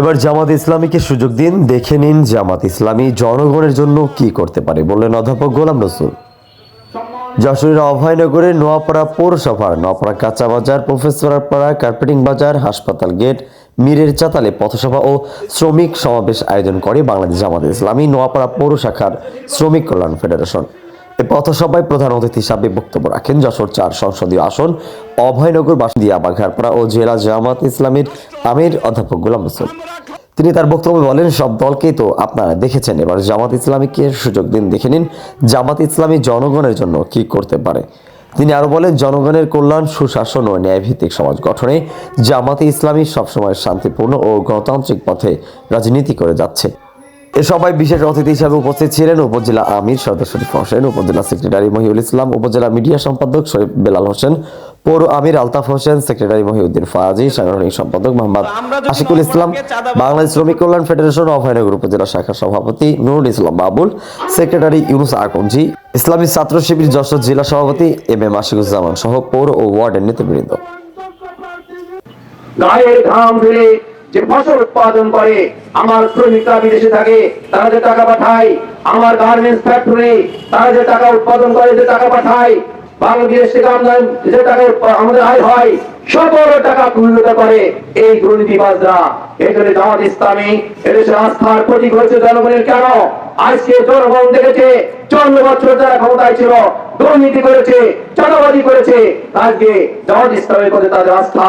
এবার জামাত ইসলামীকে সুযোগ দিন, দেখে নিন জামাত ইসলামী জনগণের জন্য কি করতে পারে, বললেন অধ্যাপক গোলাম রসুল। যশোরের অভয়নগরের নোয়াপাড়া পৌরসভার, নোয়াপাড়া কাঁচা বাজার প্রফেসরপাড়া কার্পেটিং বাজার, হাসপাতাল গেট, মীরের চাতালে পথসভা ও শ্রমিক সমাবেশ আয়োজন করে বাংলাদেশ জামাত ইসলামী নোয়াপাড়া পৌর শাখার শ্রমিক কল্যাণ ফেডারেশন। এই পথসভায় প্রধান অতিথি হিসাবে বক্তব্য রাখেন যশোর চার সংসদীয় আসন, অভয়নগর বাসিয়া বাঘারপাড়া ও জেলা জামাত ইসলামীর আমির অধ্যাপক গোলাম রসুল। তিনি তার বক্তব্যে বলেন, সব দলকেই তো আপনারা দেখেছেন, এবার জামাত ইসলামীকে সুযোগ দিন, দেখে নিন জামাত ইসলামী জনগণের জন্য কি করতে পারে। তিনি আরও বলেন, জনগণের কল্যাণ, সুশাসন ও ন্যায়ভিত্তিক সমাজ গঠনে জামাতে ইসলামী সবসময় শান্তিপূর্ণ ও গণতান্ত্রিক পথে রাজনীতি করে যাচ্ছে। এ সভায় বিশেষ অতিথি হিসেবে উপস্থিত ছিলেন উপজেলা আমির সদর শরীফ হোসেন উপজেলা সেক্রেটারি মহিউল ইসলাম উপজেলা মিডিয়া সম্পাদক শরীফ বেলাল হোসেন পৌর আমির আলতাফ হোসেন সেক্রেটারি মহিউদ্দিন ফায়াজি সাংগঠনিক সম্পাদক মোহাম্মদ আশিকুল ইসলাম বাংলাদেশ শ্রমিক কল্যাণ ফেডারেশন অভয়নগর উপজেলা শাখার সভাপতি নুরুল ইসলাম বাবুল সেক্রেটারি ইউনুস আকঞ্জি ইসলামী ছাত্র শিবির যশোর জেলা সভাপতি এম এম আশিকুজ্জামান সহ পৌর ও ওয়ার্ডের নেতৃবৃন্দ। গায়ের ঘাম ফেলে যে ফসল উৎপাদন করে, আমার শ্রমিকরা বিদেশে থাকে, তারা যে টাকা পাঠায়, আমার গার্মেন্টস ফ্যাক্টরি তারা যে টাকা উৎপাদন করে, যে টাকা পাঠায়, বাংলাদেশ থেকে আমদানি, যে টাকা আমাদের আয় হয়, সকল টাকা কুল্লতা করে এই দুর্নীতিবাজরা। এখানে জামাত ইসলামী আস্থার প্রতীক হয়েছে জনগণের কেন? আজকে জনগণ দেখেছে চন্দ্র বছর যারা ক্ষমতায় ছিল, দুর্নীতি করেছে, চাঁদাবাজি করেছে, আজকে জামাত ইসলামের প্রতি তাদের আস্থা।